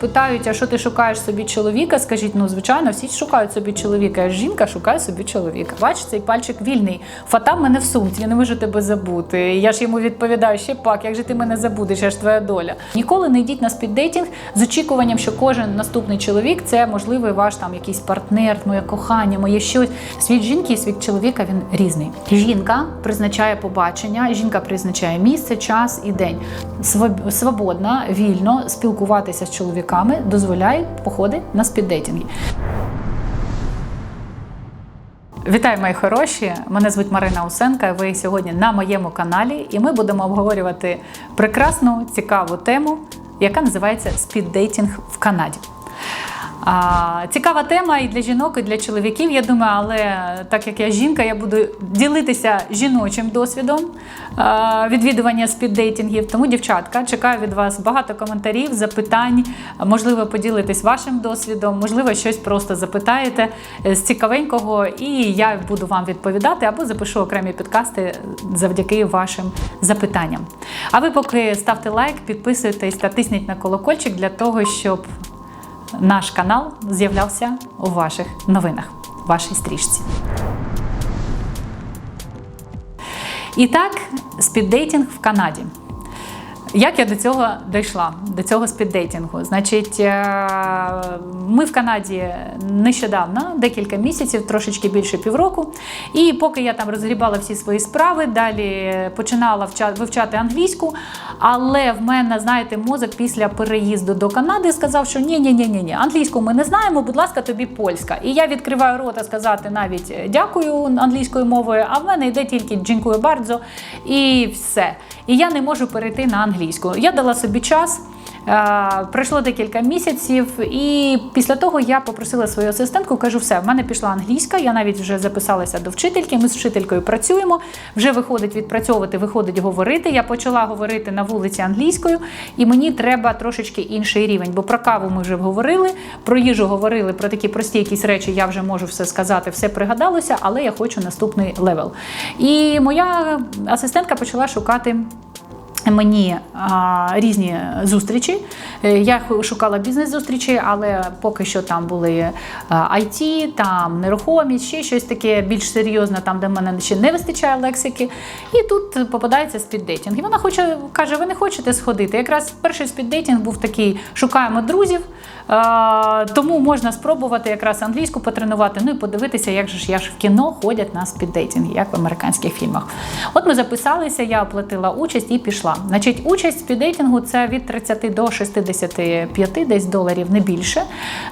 Питають, а що ти шукаєш собі чоловіка? Скажіть, ну звичайно, всі шукають собі чоловіка. а Жінка шукає собі чоловіка. Бач, цей пальчик вільний. Фата мене в сумці, я не можу тебе забути. Я ж йому відповідаю, ще пак, як же ти мене забудеш, я ж твоя доля. Ніколи не йдіть на спіддейтинг з очікуванням, що кожен наступний чоловік це можливий ваш там якийсь партнер, моє кохання, моє щось. Світ жінки і світ чоловіка він різний. Жінка призначає побачення, жінка призначає місце, час і день. Своб- Свободно, вільно спілкуватися з чоловіками дозволяють походи на спіддейтинги. Вітаю, мої хороші! Мене звуть Марина Усенка. Ви сьогодні на моєму каналі, і ми будемо обговорювати прекрасну, цікаву тему, яка називається спіддейтинг в Канаді. Цікава тема і для жінок, і для чоловіків. Я думаю, але так як я жінка, я буду ділитися жіночим досвідом відвідування спіддейтингів. Тому, дівчатка, чекаю від вас багато коментарів, запитань. Можливо, поділитесь вашим досвідом, можливо, щось просто запитаєте з цікавенького, і я буду вам відповідати або запишу окремі підкасти завдяки вашим запитанням. А ви поки ставте лайк, підписуйтесь та тисніть на колокольчик для того, щоб наш канал з'являвся у ваших новинах, у вашій стрічці. І так, спіддейтинг в Канаді. Як я до цього дійшла, до цього спіддейтингу? Значить, е, ми в Канаді нещодавно, декілька місяців, трошечки більше півроку. І поки я там розгрібала всі свої справи, далі починала вивчати англійську. Але в мене, знаєте, мозок після переїзду до Канади сказав, що ні, ні, ні, ні, ні, англійську ми не знаємо, будь ласка, тобі польська. І я відкриваю рота сказати навіть дякую англійською мовою, а в мене йде тільки джінкую бардзо і все. І я не можу перейти на англійську. Я дала собі час. Е, Пройшло декілька місяців, і після того я попросила свою асистентку, кажу, все, в мене пішла англійська, я навіть вже записалася до вчительки. Ми з вчителькою працюємо. Вже виходить відпрацьовувати, виходить говорити. Я почала говорити на вулиці англійською, і мені треба трошечки інший рівень. Бо про каву ми вже говорили, про їжу говорили, про такі прості якісь речі я вже можу все сказати, все пригадалося, але я хочу наступний левел. І моя асистентка почала шукати мені різні зустрічі. Е, Я шукала бізнес-зустрічі, але поки що там були IT, там нерухомість, ще щось таке більш серйозне, там, де в мене ще не вистачає лексики. І тут попадається спіддейтінг. І вона хоче, каже: ви не хочете сходити. Якраз перший спіддейтінг був такий: шукаємо друзів. А, тому можна спробувати якраз англійську потренувати, ну і подивитися, як же ж я ж в кіно ходять на спіддейтинги, як в американських фільмах. От ми записалися, я оплатила участь і пішла. Значить, участь в спіддейтингу це від 30 до 65 десь доларів, не більше.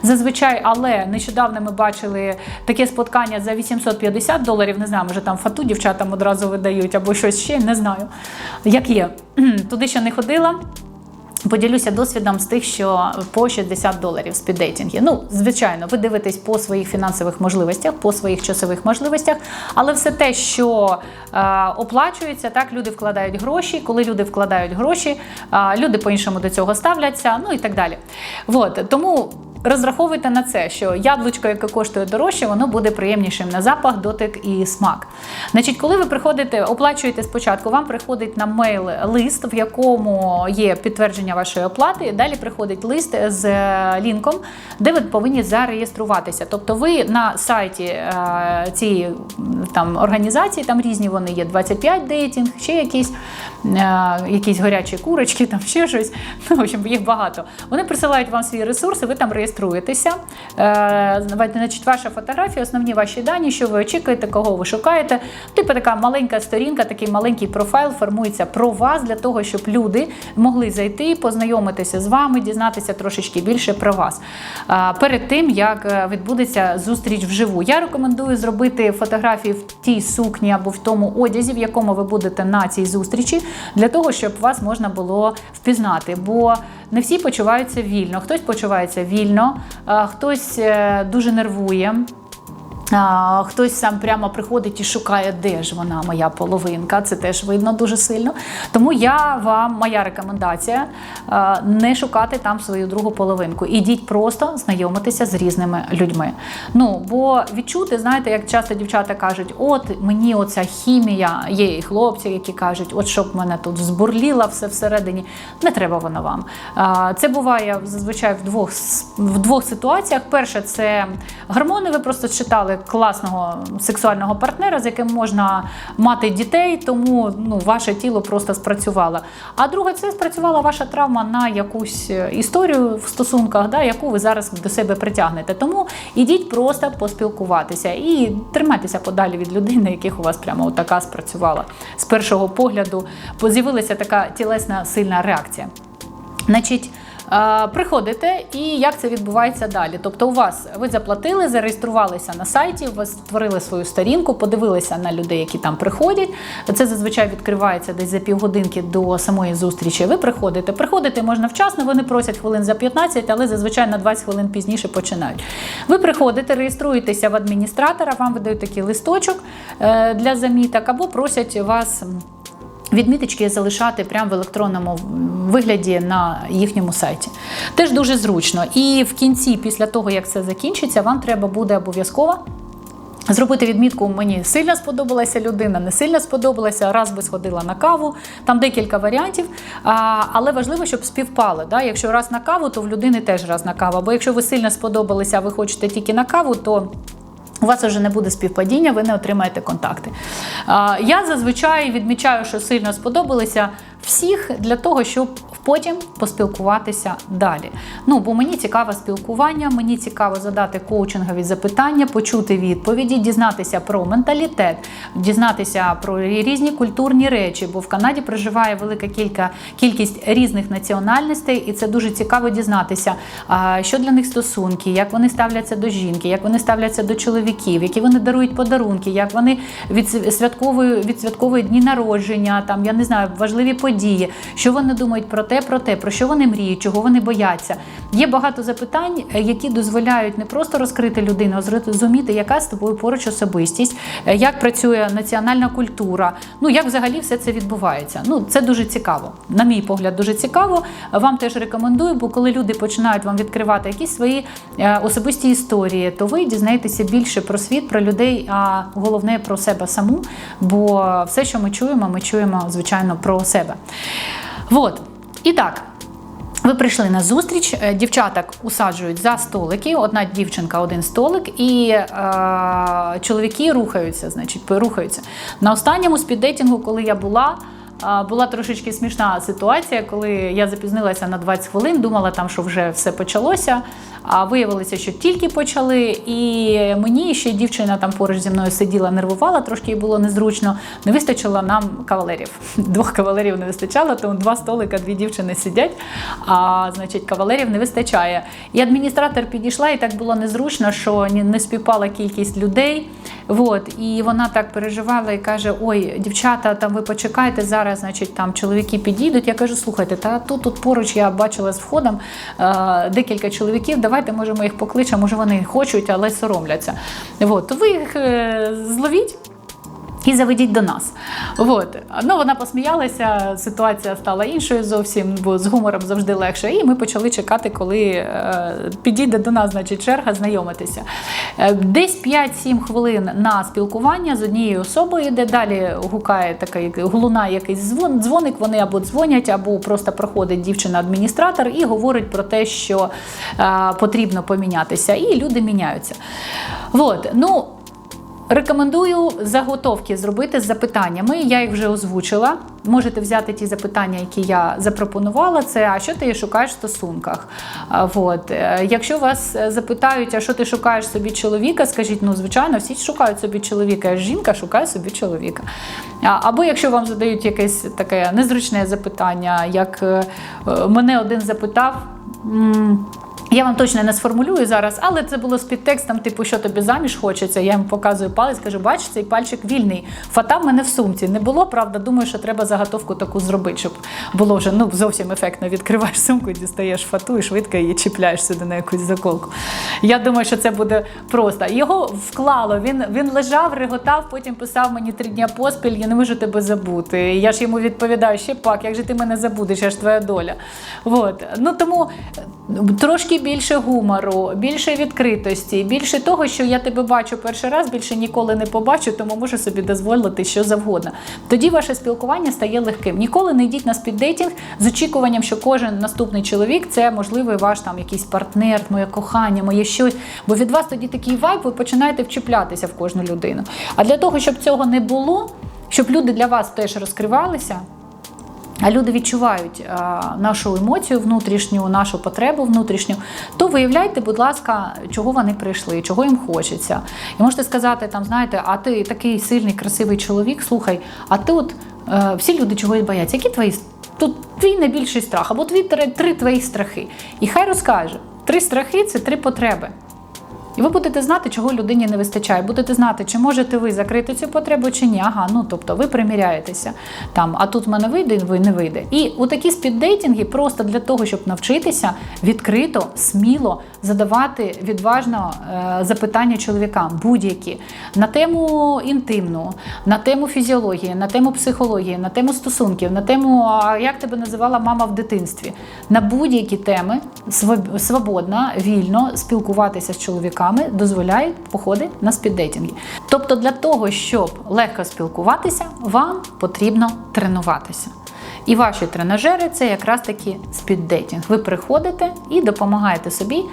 Зазвичай, але нещодавно ми бачили таке споткання за 850 доларів. Не знаю, може там фату дівчатам одразу видають або щось ще, не знаю. Як є. Туди ще не ходила. Поділюся досвідом з тих, що по 60 доларів спіддейтінги. Ну, звичайно, ви дивитесь по своїх фінансових можливостях, по своїх часових можливостях, але все те, що е, оплачується, так люди вкладають гроші. Коли люди вкладають гроші, е, люди по-іншому до цього ставляться, ну і так далі. От тому. Розраховуйте на це, що яблучко, яке коштує дорожче, воно буде приємнішим на запах, дотик і смак. Значить, коли ви приходите, оплачуєте спочатку, вам приходить на мейл лист, в якому є підтвердження вашої оплати. Далі приходить лист з е, лінком, де ви повинні зареєструватися. Тобто, ви на сайті е, цієї там організації, там різні вони є 25 дейтинг, ще якісь, е, якісь горячі курочки, там ще щось. Ну, в общем, їх багато. Вони присилають вам свої ресурси, ви там реєструєтеся. Е, значить, ваша фотографія, основні ваші дані, що ви очікуєте, кого ви шукаєте. Типу така маленька сторінка, такий маленький профайл формується про вас для того, щоб люди могли зайти, познайомитися з вами, дізнатися трошечки більше про вас. Е, перед тим як е, відбудеться зустріч вживу. Я рекомендую зробити фотографії в тій сукні або в тому одязі, в якому ви будете на цій зустрічі, для того, щоб вас можна було впізнати. Бо не всі почуваються вільно, хтось почувається вільно, хтось е, дуже нервує. Хтось сам прямо приходить і шукає, де ж вона, моя половинка. Це теж видно дуже сильно. Тому я вам, моя рекомендація не шукати там свою другу половинку. Ідіть просто знайомитися з різними людьми. Ну бо відчути, знаєте, як часто дівчата кажуть, от мені оця хімія, є і хлопці, які кажуть, от щоб мене тут збурліло все всередині. Не треба воно вам. А, Це буває зазвичай в двох в двох ситуаціях. Перше, це гормони. Ви просто читали класного сексуального партнера, з яким можна мати дітей, тому ну, ваше тіло просто спрацювало. А друге, це спрацювала ваша травма на якусь е, історію в стосунках, да, яку ви зараз до себе притягнете. Тому ідіть просто поспілкуватися і тримайтеся подалі від людей, на яких у вас прямо така спрацювала. З першого погляду з'явилася така тілесна сильна реакція. Значить, приходите, і як це відбувається далі? Тобто, у вас ви заплатили, зареєструвалися на сайті, ви створили свою сторінку, подивилися на людей, які там приходять. Це зазвичай відкривається десь за півгодинки до самої зустрічі. Ви приходите. Приходити можна вчасно, вони просять хвилин за 15, але зазвичай на 20 хвилин пізніше починають. Ви приходите, реєструєтеся в адміністратора, вам видають такий листочок е, для заміток, або просять вас. Відміточки залишати прямо в електронному вигляді на їхньому сайті. Теж дуже зручно. І в кінці, після того, як це закінчиться, вам треба буде обов'язково Зробити відмітку мені сильно сподобалася людина, не сильно сподобалася. Раз би сходила на каву. Там декілька варіантів. А, але важливо, щоб співпали. Да? Якщо раз на каву, то в людини теж раз на каву. Бо якщо ви сильно сподобалися, а ви хочете тільки на каву, то у вас вже не буде співпадіння, ви не отримаєте контакти. Я зазвичай відмічаю, що сильно сподобалися всіх для того, щоб потім поспілкуватися далі. Ну, бо мені цікаве спілкування, мені цікаво задати коучингові запитання, почути відповіді, дізнатися про менталітет, дізнатися про різні культурні речі, бо в Канаді проживає велика кілька, кількість різних національностей, і це дуже цікаво дізнатися, що для них стосунки, як вони ставляться до жінки, як вони ставляться до чоловіків, які вони дарують подарунки, як вони відсвятковують, відсвятковують дні народження, там я не знаю, важливі події, що вони думають про те, про те, про що вони мріють, чого вони бояться. Є багато запитань, е, які дозволяють не просто розкрити людину, а зрозуміти, яка з тобою поруч особистість, е, як працює національна культура. Ну як взагалі все це відбувається. Ну це дуже цікаво. На мій погляд, дуже цікаво. Вам теж рекомендую, бо коли люди починають вам відкривати якісь свої е, особисті історії, то ви дізнаєтеся більше про світ, про людей, а головне про себе саму. Бо все, що ми чуємо, ми чуємо звичайно про себе. Вот. І так. Ви прийшли на зустріч, е, дівчаток усаджують за столики, одна дівчинка, один столик, і е, чоловіки рухаються, значить, рухаються. На останньому спіддейтингу, коли я була, е, була трошечки смішна ситуація, коли я запізнилася на 20 хвилин, думала там, що вже все почалося. А виявилося, що тільки почали, і мені ще дівчина там поруч зі мною сиділа, нервувала, трошки їй було незручно. Не вистачило нам кавалерів. Двох кавалерів не вистачало, тому два столика, дві дівчини сидять. А значить, кавалерів не вистачає. І адміністратор підійшла, і так було незручно, що не співпала кількість людей. Вот. І вона так переживала і каже: Ой, дівчата, там ви почекайте зараз, значить, там чоловіки підійдуть. Я кажу, слухайте, та тут, тут поруч я бачила з входом е, декілька чоловіків. Давайте, може, ми їх покличемо, може вони хочуть, але соромляться. То ви їх е, зловіть. І заведіть до нас. От. Ну, вона посміялася, ситуація стала іншою зовсім, бо з гумором завжди легше. І ми почали чекати, коли е, підійде до нас, значить, черга знайомитися. Е, десь 5-7 хвилин на спілкування з однією особою, де далі гукає такий лунає якийсь дзвон, дзвоник. Вони або дзвонять, або просто проходить дівчина-адміністратор і говорить про те, що е, потрібно помінятися. І люди міняються. От. Ну, Рекомендую заготовки зробити з запитаннями. Я їх вже озвучила. Можете взяти ті запитання, які я запропонувала. Це а що ти шукаєш в стосунках? А, Вот. Е, Якщо вас е, запитають, а що ти шукаєш собі чоловіка, скажіть, ну звичайно, всі шукають собі чоловіка. Ж Жінка шукає собі чоловіка. Або якщо вам задають якесь таке незручне запитання, як е, мене один запитав. Я вам точно не сформулюю зараз, але це було з підтекстом, типу, що тобі заміж хочеться. Я їм показую палець, кажу, бачиш, цей пальчик вільний. Фата в мене в сумці. Не було, правда. Думаю, що треба заготовку таку зробити, щоб було вже ну, зовсім ефектно. Відкриваєш сумку, дістаєш фату і швидко її чіпляєш сюди на якусь заколку. Я думаю, що це буде просто. Його вклало, він, він лежав, реготав, потім писав мені три дня поспіль, я не можу тебе забути. Я ж йому відповідаю, ще пак, як же ти мене забудеш, я ж твоя доля. От. Ну, тому трошки більше гумору, більше відкритості, більше того, що я тебе бачу перший раз, більше ніколи не побачу, тому можу собі дозволити що завгодно. Тоді ваше спілкування стає легким. Ніколи не йдіть на спіддейтинг з очікуванням, що кожен наступний чоловік це можливий ваш там якийсь партнер, моє кохання, моє щось. Бо від вас тоді такий вайб, ви починаєте вчіплятися в кожну людину. А для того, щоб цього не було, щоб люди для вас теж розкривалися. А люди відчувають а, нашу емоцію внутрішню, нашу потребу внутрішню, то виявляйте, будь ласка, чого вони прийшли, чого їм хочеться. І можете сказати, там, знаєте, а ти такий сильний, красивий чоловік, слухай, а ти от е, всі люди чогось бояться. Які твої тут твій найбільший страх, або твій три твої страхи. І хай розкаже: три страхи це три потреби. І ви будете знати, чого людині не вистачає. Будете знати, чи можете ви закрити цю потребу, чи ні. Ага, ну тобто ви приміряєтеся там, а тут в мене вийде, ви не вийде. І у такі спіддейтинги просто для того, щоб навчитися відкрито, сміло задавати відважно е, запитання чоловікам, будь-які на тему інтимну, на тему фізіології, на тему психології, на тему стосунків, на тему, як тебе називала мама в дитинстві, на будь-які теми своб- свободно, вільно спілкуватися з чоловіками дозволяють походи на спіддейтинги. Тобто, для того, щоб легко спілкуватися, вам потрібно тренуватися. І ваші тренажери це якраз таки спіддейтинг. Ви приходите і допомагаєте собі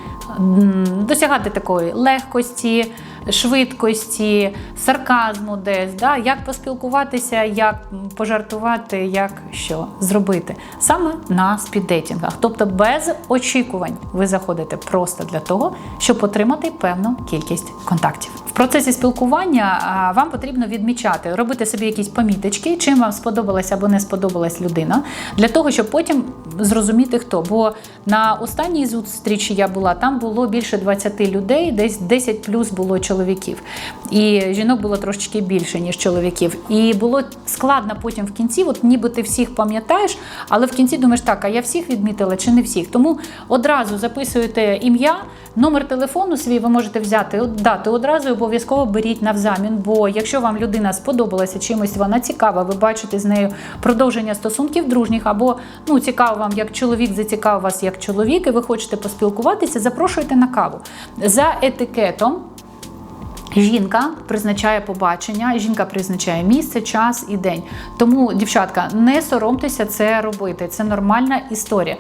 досягати такої легкості, швидкості, сарказму десь, да? як поспілкуватися, як пожартувати, як що зробити. Саме на спіддейтингах. Тобто без очікувань ви заходите просто для того, щоб отримати певну кількість контактів. В процесі спілкування вам потрібно відмічати, робити собі якісь поміточки, чим вам сподобалася або не сподобалась людина, для того, щоб потім зрозуміти хто. Бо на останній зустрічі я була, там було більше 20 людей, десь 10 плюс було чоловіків. І жінок було трошечки більше, ніж чоловіків. І було складно потім в кінці, от ніби ти всіх пам'ятаєш, але в кінці думаєш, так, а я всіх відмітила чи не всіх. Тому одразу записуєте ім'я, номер телефону свій ви можете взяти, дати одразу і обов'язково беріть навзамін. Бо якщо вам людина сподобалася чимось, вона цікава, ви бачите з нею продовження стосунків дружніх, або ну цікаво вам як чоловік, зацікав вас як чоловік, і ви хочете поспілкуватися, запрошуйте на каву за етикетом. Жінка призначає побачення, жінка призначає місце, час і день. Тому, дівчатка, не соромтеся це робити. Це нормальна історія.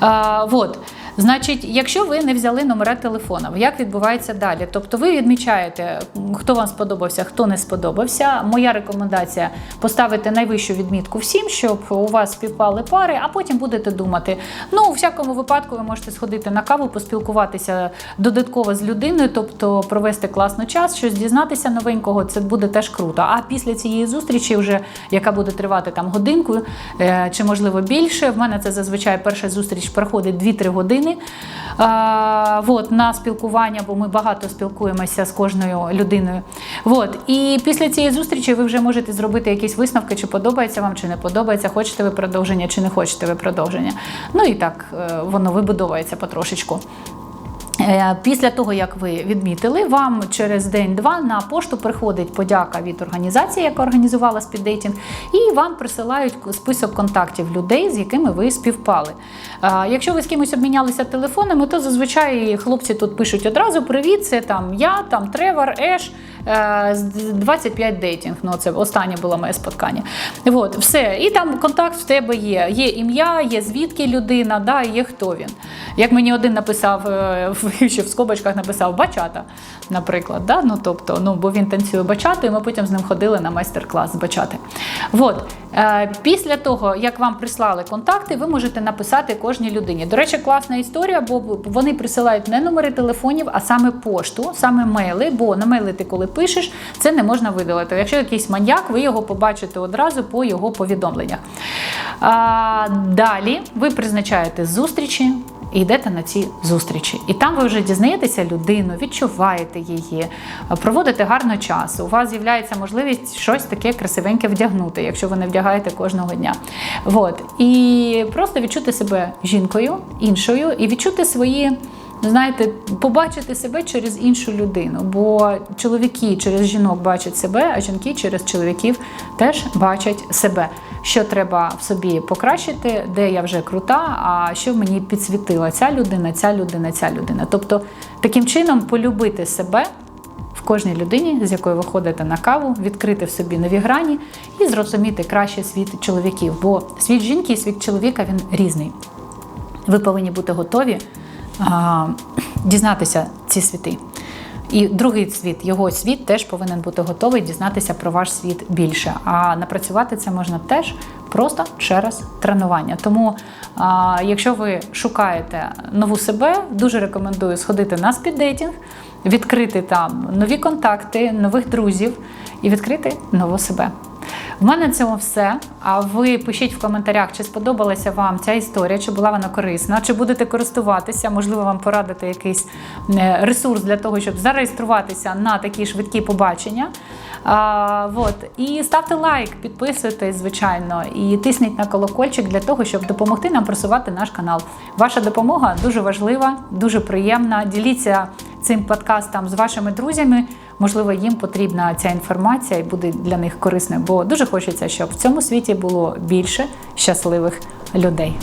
А, вот. Значить, якщо ви не взяли номера телефона, як відбувається далі? Тобто ви відмічаєте, хто вам сподобався, хто не сподобався. Моя рекомендація поставити найвищу відмітку всім, щоб у вас співпали пари, а потім будете думати. Ну, у всякому випадку, ви можете сходити на каву, поспілкуватися додатково з людиною, тобто провести класно час, щось дізнатися новенького. Це буде теж круто. А після цієї зустрічі, вже яка буде тривати там годинку е, чи можливо більше. В мене це зазвичай перша зустріч проходить 2-3 години. А, От, на спілкування, бо ми багато спілкуємося з кожною людиною. От, І після цієї зустрічі ви вже можете зробити якісь висновки, чи подобається вам, чи не подобається, хочете ви продовження, чи не хочете ви продовження. Ну і так е, воно вибудовується потрошечку. Е, Після того, як ви відмітили, вам через день-два на пошту приходить подяка від організації, яка організувала спіддейтинг, і вам присилають список контактів людей, з якими ви співпали. Е, Якщо ви з кимось обмінялися телефонами, то зазвичай хлопці тут пишуть одразу: привіт, це там я, там Тревор, Еш. Е, з 25 дейтинг. Ну, це останнє було моє споткання. От, все. І там контакт в тебе є. Є ім'я, є звідки людина, да, є хто він. Як мені один написав, е, ще в скобочках написав бачата, наприклад. Да? Ну, тобто, ну, бо він танцює бачату, і ми потім з ним ходили на майстер-клас з бачати. От. Е, Після того, як вам прислали контакти, ви можете написати кожній людині. До речі, класна історія, бо вони присилають не номери телефонів, а саме пошту, саме мейли. Бо на мейли ти коли пишеш, це не можна видалити. Якщо якийсь маньяк, ви його побачите одразу по його повідомленнях. Далі ви призначаєте зустрічі. І йдете на ці зустрічі. І там ви вже дізнаєтеся людину, відчуваєте її, проводите гарно час. У вас з'являється можливість щось таке красивеньке вдягнути, якщо ви не вдягаєте кожного дня. От. І просто відчути себе жінкою, іншою, і відчути свої. Знаєте, побачити себе через іншу людину, бо чоловіки через жінок бачать себе, а жінки через чоловіків теж бачать себе. Що треба в собі покращити, де я вже крута, а що мені підсвітила ця людина, ця людина, ця людина. Тобто таким чином полюбити себе в кожній людині, з якою ви ходите на каву, відкрити в собі нові грані і зрозуміти краще світ чоловіків. Бо світ жінки і світ чоловіка він різний. Ви повинні бути готові дізнатися ці світи. І другий світ, його світ теж повинен бути готовий дізнатися про ваш світ більше. А напрацювати це можна теж просто через тренування. Тому, а, якщо ви шукаєте нову себе, дуже рекомендую сходити на спіддейтінг, відкрити там нові контакти, нових друзів і відкрити нову себе. В мене на цьому все. А ви пишіть в коментарях, чи сподобалася вам ця історія, чи була вона корисна, чи будете користуватися, можливо, вам порадити якийсь е, ресурс для того, щоб зареєструватися на такі швидкі побачення. А, вот. І ставте лайк, підписуйтесь, звичайно, і тисніть на колокольчик для того, щоб допомогти нам просувати наш канал. Ваша допомога дуже важлива, дуже приємна. Діліться цим подкастом з вашими друзями. Можливо, їм потрібна ця інформація і буде для них корисною, бо дуже хочеться, щоб в цьому світі було більше щасливих людей.